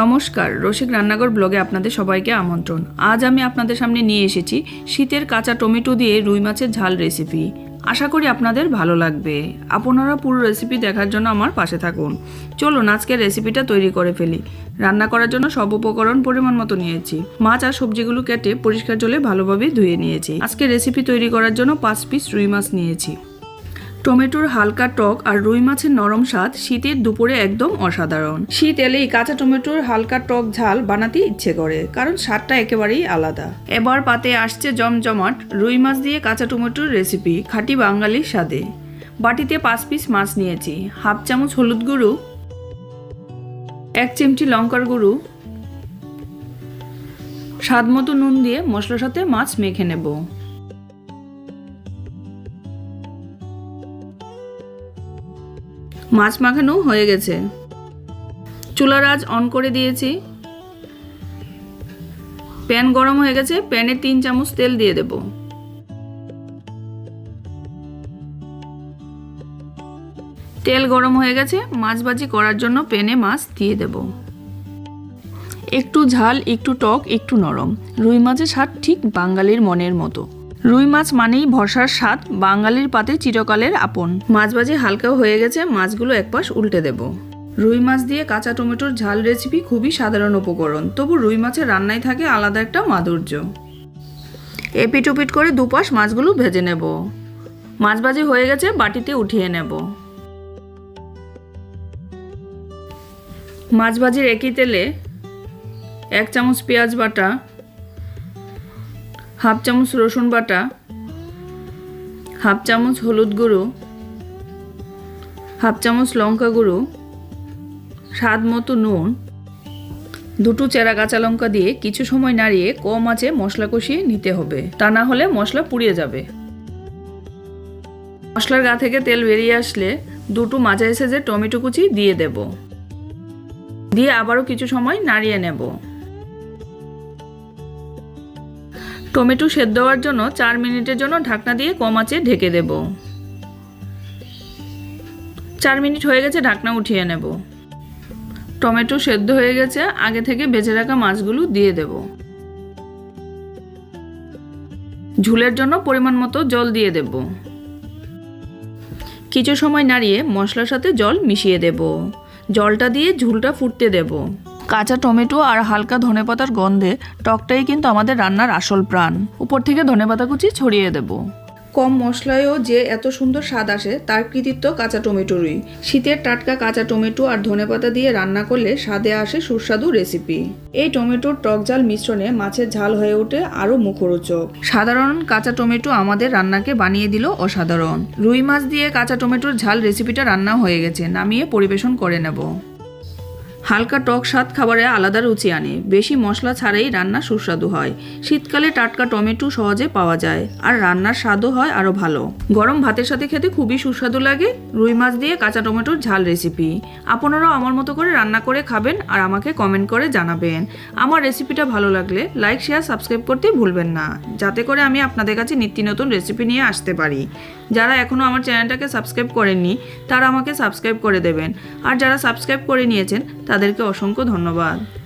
নমস্কার, রসিক রান্নাঘর ব্লগে আপনাদের সবাইকে আমন্ত্রণ। আজ আমি আপনাদের সামনে নিয়ে এসেছি শীতের কাঁচা টমেটো দিয়ে রুই মাছের ঝাল রেসিপি আশা করি আপনাদের ভালো লাগবে। আপনারা পুরো রেসিপি দেখার জন্য আমার পাশে থাকুন। চলুন আজকের রেসিপিটা তৈরি করে ফেলি। রান্না করার জন্য সব উপকরণ পরিমাণ মতো নিয়েছি। মাছ আর সবজিগুলো কেটে পরিষ্কার জলে ভালোভাবে ধুয়ে নিয়েছি। আজকে রেসিপি তৈরি করার জন্য পাঁচ পিস রুই মাছ নিয়েছি। টমেটোর হালকা টক আর রুই মাছের নরম স্বাদ শীতের দুপুরে একদম অসাধারণ। শীত এলেই কাঁচা টমেটোর হালকা টক ঝাল বানাতে ইচ্ছে করে, কারণ স্বাদটা একেবারেই আলাদা। এবার পাতে আসছে জমজমাট রুই মাছ দিয়ে কাঁচা টমেটোর রেসিপি, খাঁটি বাঙালির স্বাদে। বাটিতে পাঁচ পিস মাছ নিয়েছি, হাফ চামচ হলুদ গুঁড়ো, এক চিমটি লঙ্কার গুঁড়ো, স্বাদ মতো নুন দিয়ে মশলার সাথে মাছ মেখে নেব। মাছ মাখানো হয়ে গেছে। চুলার আজ অন করে দিয়েছি। প্যান গরম হয়ে গেছে, প্যানে তিন চামচ তেল দিয়ে দেব। তেল গরম হয়ে গেছে, মাছ ভাজি করার জন্য প্যানে মাছ দিয়ে দেব। একটু ঝাল, একটু টক, একটু নরম। রুই মাছের স্বাদ ঠিক বাঙালির মনের মতো। রুই মাছ মানেই ভরসার স্বাদ, বাঙালির পাতে চিরকালের আপন। মাছ ভাজি হালকাও হয়ে গেছে, মাছগুলো একপাশ উল্টে দেব। রুই মাছ দিয়ে কাঁচা টমেটোর ঝাল রেসিপি খুবই সাধারণ উপকরণ, তবু রুই মাছের রান্নায় থাকে আলাদা একটা মাধুর্য। এপিট ওপিট করে দুপাশ মাছগুলো ভেজে নেব। মাছ ভাজি হয়ে গেছে, বাটিতে উঠিয়ে নেব। মাছ ভাজির একই তেলে এক চামচ পেঁয়াজ বাটা হাফ চামচ রসুন বাটা, হাফ চামচ হলুদ গুঁড়ো, হাফ চামচ লঙ্কা গুঁড়ো, স্বাদ মতো নুন, দুটো চেরা কাঁচা লঙ্কা দিয়ে কিছু সময় নাড়িয়ে কম আঁচে মশলা কষিয়ে নিতে হবে। তা না হলে মশলা পুড়িয়ে যাবে। মশলার গা থেকে তেল বেরিয়ে আসলে দুটো মাঝারি সাইজের টমেটো কুচি দিয়ে দেব। দিয়ে আবারও কিছু সময় নাড়িয়ে নেব। টমেটো সেদ্ধ হওয়ার জন্য চার মিনিটের জন্য ঢাকনা দিয়ে কম আঁচে ঢেকে দেব। চার মিনিট হয়ে গেছে ঢাকনা উঠিয়ে নেব। টমেটো সেদ্ধ হয়ে গেছে, আগে থেকে বেজে রাখা মাছগুলো দিয়ে দেব। ঝুলের জন্য পরিমাণ মতো জল দিয়ে দেব। কিছু সময় নাড়িয়ে মশলার সাথে জল মিশিয়ে দেব। জলটা দিয়ে ঝুলটা ফুটতে দেব। কাঁচা টমেটো আর হালকা ধনেপাতার গন্ধে টকটাই কিন্তু আমাদের রান্নার আসল প্রাণ। উপর থেকে ধনেপাতা কুচি ছড়িয়ে দেব। কম মশলায়ও যে এত সুন্দর স্বাদ আসে তার কৃতিত্ব কাঁচা টমেটোরই। শীতের টাটকা কাঁচা টমেটো আর ধনেপাতা দিয়ে রান্না করলে স্বাদে আসে সুস্বাদু রেসিপি। এই টমেটোর টক ঝাল মিশ্রণে মাছের ঝাল হয়ে ওঠে আরও মুখরোচক। সাধারণ কাঁচা টমেটো আমাদের রান্নাকে বানিয়ে দিল অসাধারণ। রুই মাছ দিয়ে কাঁচা টমেটোর ঝাল রেসিপিটা রান্না হয়ে গেছে নামিয়ে পরিবেশন করে নেব। হালকা টক স্বাদ খাবারে আলাদা রুচি আনে। বেশি মশলা ছাড়াই রান্না সুস্বাদু হয়। শীতকালে টাটকা টমেটো সহজে পাওয়া যায় আর রান্নার স্বাদও হয় আরও ভালো। গরম ভাতের সাথে খেতে খুবই সুস্বাদু লাগে। রুই মাছ দিয়ে কাঁচা টমেটোর ঝাল রেসিপি। আপনারাও আমার মতো করে রান্না করে খাবেন আর আমাকে কমেন্ট করে জানাবেন। আমার রেসিপিটা ভালো লাগলে লাইক, শেয়ার, সাবস্ক্রাইব করতে ভুলবেন না। যাতে করে আমি আপনাদের কাছে নিত্য নতুন রেসিপি নিয়ে আসতে পারি। যারা এখনও আমার চ্যানেলটাকে সাবস্ক্রাইব করেননি, তারা আমাকে সাবস্ক্রাইব করে দেবেন। আর যারা সাবস্ক্রাইব করে নিয়েছেন, তাদেরকে অসংখ্য ধন্যবাদ।